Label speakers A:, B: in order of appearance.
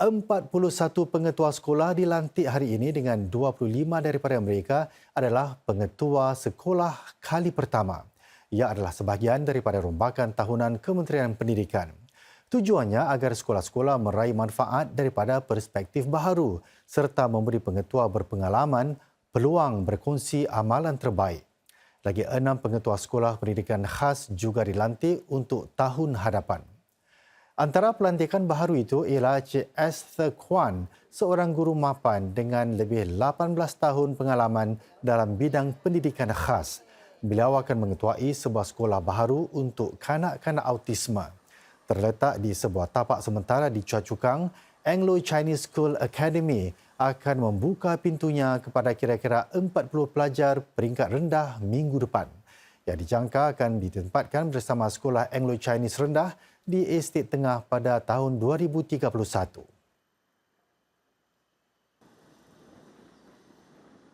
A: 41 pengetua sekolah dilantik hari ini dengan 25 daripada mereka adalah pengetua sekolah kali pertama. Ia adalah sebahagian daripada rombakan tahunan Kementerian Pendidikan. Tujuannya agar sekolah-sekolah meraih manfaat daripada perspektif baharu serta memberi pengetua berpengalaman peluang berkongsi amalan terbaik. Lagi enam pengetua sekolah pendidikan khas juga dilantik untuk tahun hadapan. Antara pelantikan baharu itu ialah Cik Esther Kwan, seorang guru mapan dengan lebih 18 tahun pengalaman dalam bidang pendidikan khas. Beliau akan mengetuai sebuah sekolah baharu untuk kanak-kanak autisma. Terletak di sebuah tapak sementara di Chua Chu Kang, Anglo Chinese School Academy akan membuka pintunya kepada kira-kira 40 pelajar peringkat rendah minggu depan yang dijangka akan ditempatkan bersama sekolah Anglo Chinese rendah di Estate Tengah pada tahun 2031.